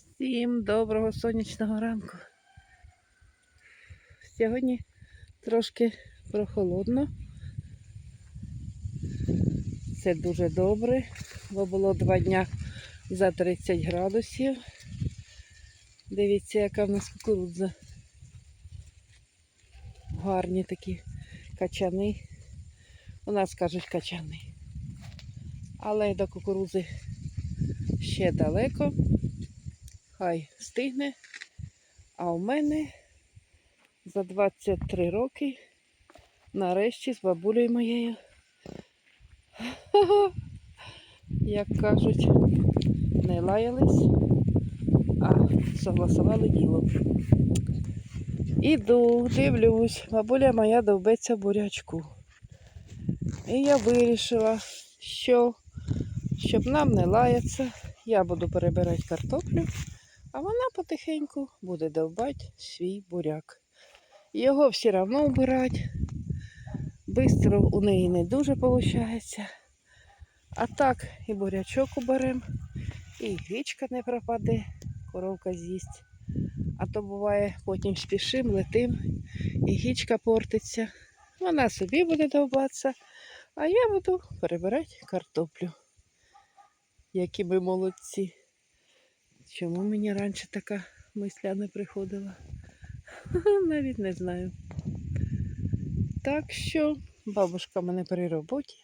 Всім доброго сонячного ранку. Сьогодні трошки прохолодно. Це дуже добре, бо було два дня за 30 градусів. Дивіться, яка в нас кукурудза. Гарні такі качани. У нас кажуть качани. Але до кукурудзи ще далеко. Хай стигне. А у мене за 23 роки нарешті з бабулею моєю. Як кажуть, не лаялись, а согласували діло. Іду, дивлюсь, бабуля моя довбеться бурячку. І я вирішила, що щоб нам не лаятися, я буду перебирати картоплю, а вона потихеньку буде довбати свій буряк. Його все одно вбирати. Бистро у неї не дуже виходить. А так і бурячок уберемо, і грічка не пропаде, коровка з'їсть. А то буває, потім спішим, летим, і гічка портиться. Вона собі буде довбатися, а я буду перебирати картоплю. Які ми молодці. Чому мені раніше така мисля не приходила? Навіть не знаю. Так що бабушка мене при роботі.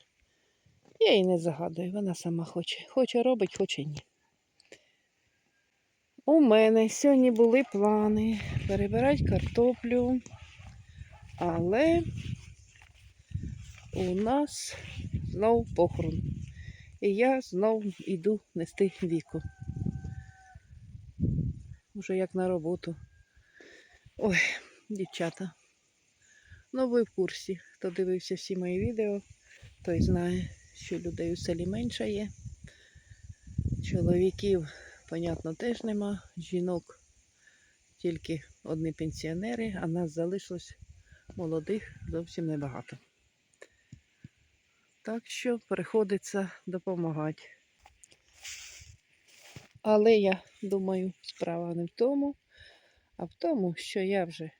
Я її не загадую, вона сама хоче. Хоче робить, хоче ні. У мене сьогодні були плани перебирати картоплю, але у нас знов похорон. І я знов іду нести віку. Уже як на роботу. Ой, дівчата. Ну, ви в курсі. Хто дивився всі мої відео, той знає, що людей у селі менше є. Чоловіків, понятно, теж нема. Жінок тільки одні пенсіонери, а нас залишилось молодих зовсім небагато. Так що приходиться допомагати. Але я думаю, справа не в тому, а в тому, що я вже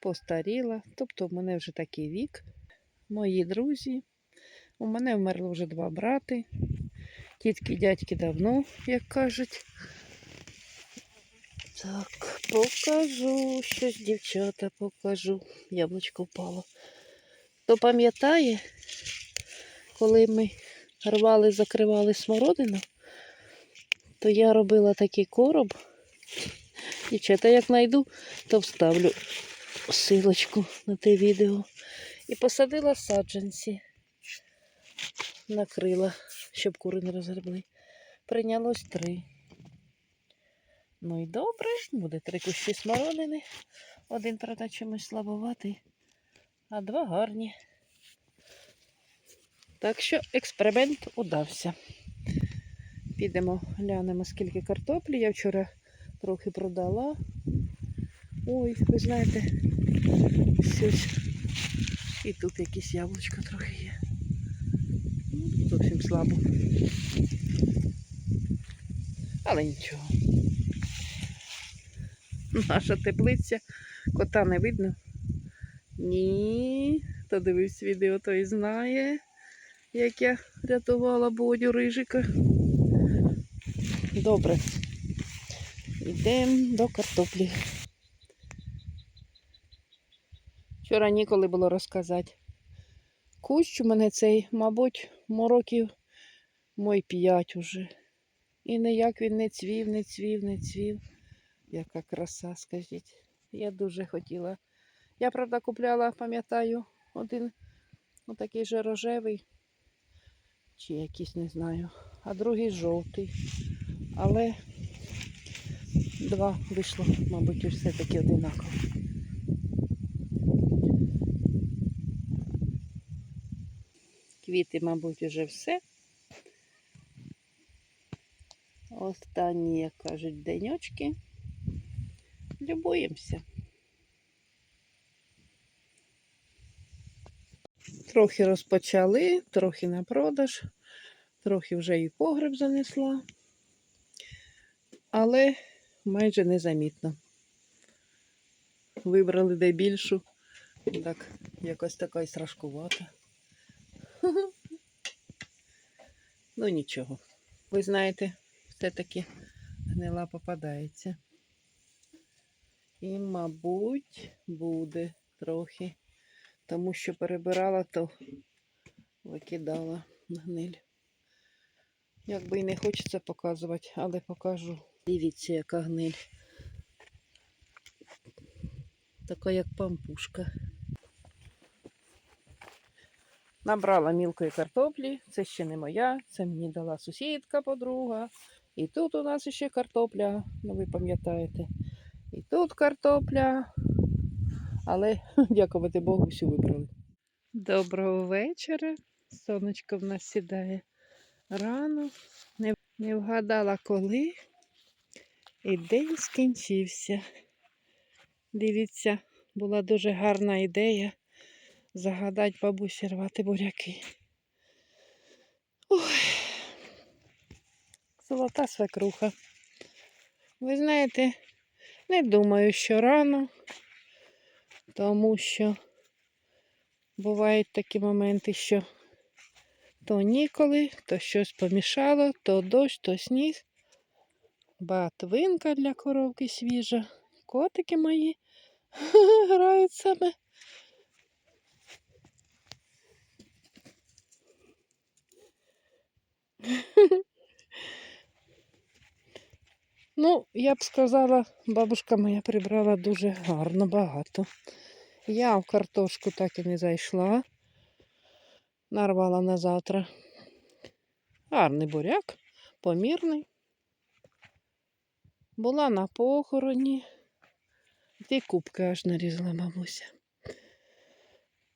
постаріла, тобто в мене вже такий вік. Мої друзі, у мене вмерло вже два брати. Тітки, дядьки давно, як кажуть. Так, покажу щось, дівчата, покажу. Яблучко впало. Хто пам'ятає, коли ми рвали, закривали смородину, то я робила такий короб. Дівчата, як знайду, то вставлю силочку на те відео. І посадила саджанці. Накрила, щоб кури не розгребли. Прийнялось три. Ну і добре, буде три кущі смородини. Один, правда, чимось слабоватий, а два гарні. Так що експеримент удався. Підемо, глянемо, скільки картоплі. Я вчора трохи продала. Ой, ви знаєте, щось. І тут якісь яблучко трохи є. Ну, Зовсім слабо. Але нічого. Наша теплиця. Кота не видно. Ні. Хто дивився відео, той знає, як я рятувала Бодю Рижика. Добре. Йдемо до картоплі. Вчора ніколи було розказати. Кущ у мене цей, мабуть, мороків мой п'ять уже. І ніяк він не цвів, не цвів, не цвів. Яка краса, скажіть. Я дуже хотіла. Я, правда, купляла, пам'ятаю, один отакий же рожевий, чи якийсь, не знаю, а другий жовтий. Але два вийшло, мабуть, все-таки одинаково. Квіти, мабуть, уже все. Останні, як кажуть, денечки. Любуємося. Трохи розпочали, трохи на продаж, трохи вже і погреб занесла. Але майже незамітно. Вибрали де більшу. Так, якось така і страшкувата. Ну нічого. Ви знаєте, все-таки гнила попадається. І, мабуть, буде трохи. Тому що перебирала, то викидала гниль. Якби і не хочеться показувати, але покажу. Дивіться, яка гниль. Така як пампушка. Набрала мілкої картоплі. Це ще не моя, це мені дала сусідка, подруга. І тут у нас ще картопля, ну ви пам'ятаєте. І тут картопля. Але дякувати Богу, всю вибрали. Доброго вечора. Сонечко в нас сідає рано. Не, вгадала коли. І день скінчився. Дивіться, була дуже гарна ідея загадати бабусі рвати буряки. Ой, золота свекруха. Ви знаєте, не думаю, що рано, тому що бувають такі моменти, що то ніколи, то щось помішало, то дощ, то сніг. Батвинка для коровки свіжа. Котики мої грають саме. Ну, я б сказала, бабушка моя прибрала дуже гарно, багато. Я в картошку так і не зайшла. Нарвала на завтра. Гарний буряк, помірний. Була на похороні. Ті кубки аж нарізала бабуся.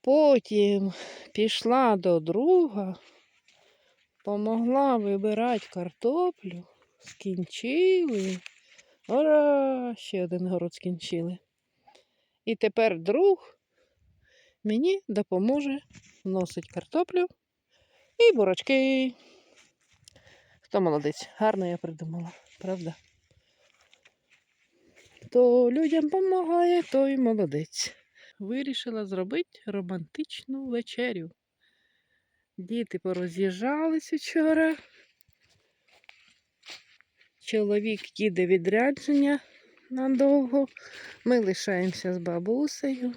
Потім пішла до друга, помогла вибирати картоплю. Скінчили. Ура! Ще один город скінчили. І тепер друг мені допоможе вносить картоплю і бурачки. Хто молодець? Гарно я придумала, правда? Хто людям допомагає, той молодець. Вирішила зробити романтичну вечерю. Діти пороз'їжджались вчора. Чоловік їде відрядження надовго. Ми лишаємося з бабусею.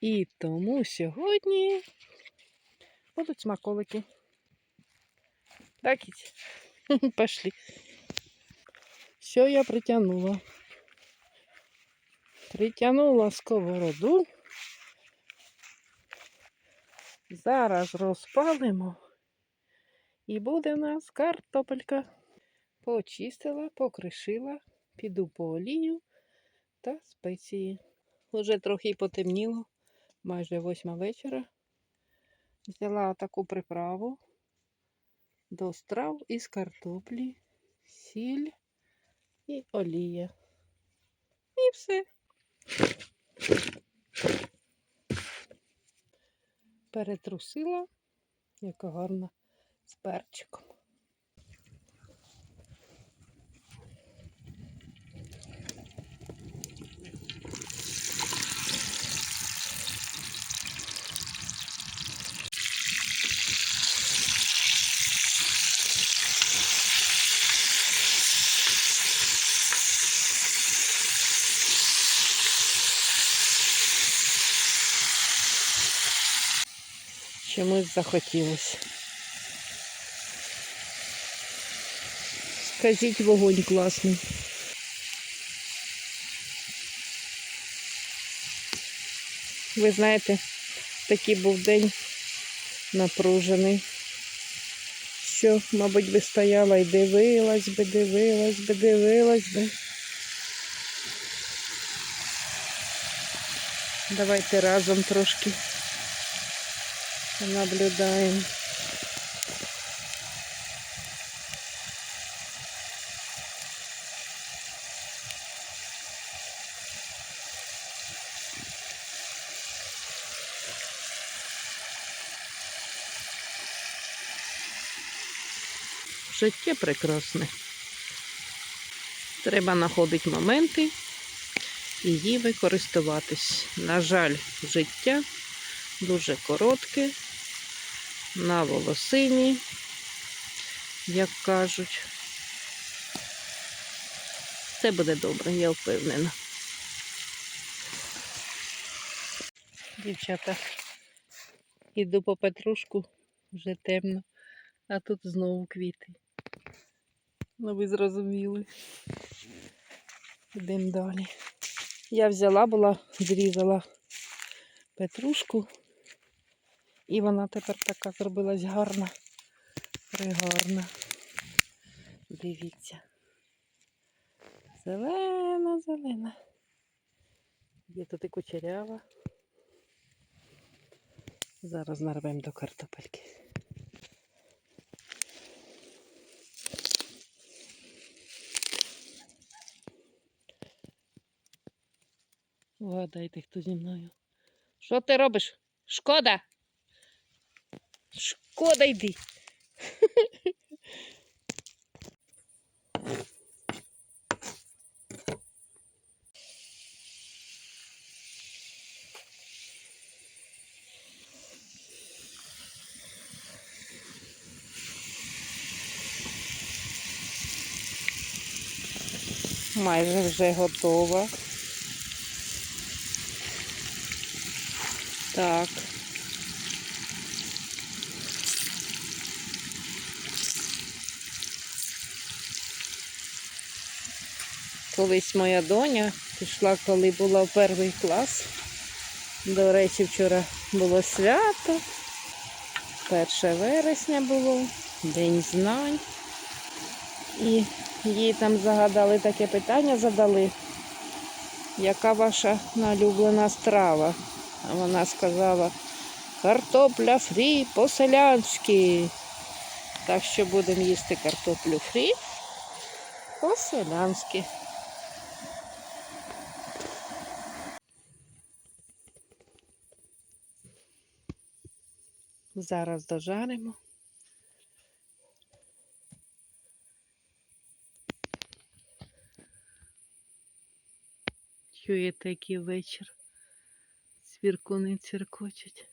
І тому сьогодні будуть смаколики. Так, Кіць? Пошли. Все я притягнула. Притягнула сковороду. Зараз розпалимо. І буде в нас картопелька. Почистила, покришила, піду по олію та спеції. Уже трохи потемніло, майже восьма вечора. Взяла таку приправу до страв із картоплі, сіль і олія. І все. Перетрусила, яка гарна з перчиком. Чомусь захотілося. Скажіть, вогонь класний. Ви знаєте, такий був день напружений, що, мабуть, би стояла і дивилась би, дивилась би, дивилась би. Давайте разом трошки наблюдаємо. Життя прекрасне. Треба знаходити моменти і її використовуватись. На жаль, життя дуже коротке, на волосині, як кажуть. Все буде добре, я впевнена. Дівчата, іду по петрушку, вже темно, а тут знову квіти. Ну, ви зрозуміли. Йдемо далі. Я взяла була, зрізала петрушку, і вона тепер така зробилась гарна, пригарна. Дивіться. Зелена, зелена. Є тут і кучерява. Зараз нарвемо до картопельки. Вгадайте, хто зі мною. Що ти робиш? Шкода. Шкода йди. Майже вже готова. Так. Колись моя доня пішла, коли була в перший клас. До речі, вчора було свято. 1 вересня було, День знань. І їй там загадали таке питання, задали, яка ваша улюблена страва? А вона сказала, картопля фрі по-селянськи. Так що будемо їсти картоплю фрі по-селянськи. Зараз дожаримо. Чуєте, який вечір? Свіркуни циркочуть.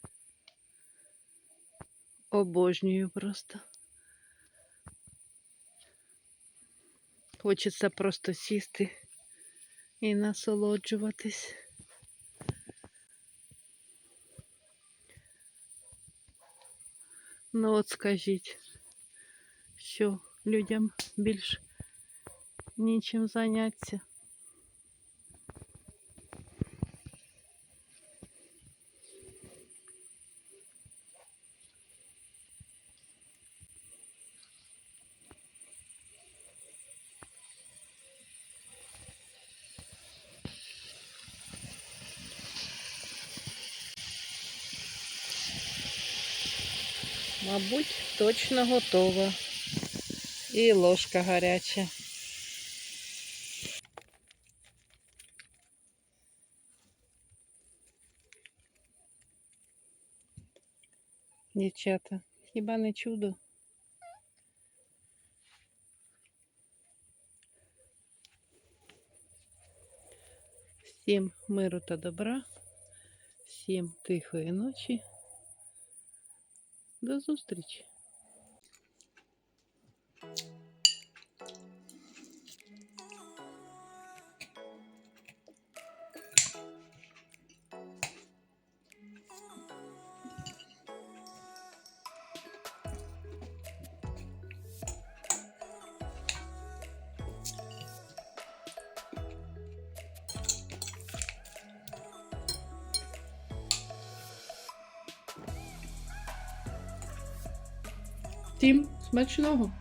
Обожнюю просто. Хочеться просто сісти і насолоджуватись. Ну от скажіть, що людям більш нічим зайнятися. Мабуть, точно готова. І ложка гаряча. Дівчата, хіба не чудо? Всім миру та добра, всім тихої ночі. До зустрічі! Всім смачного!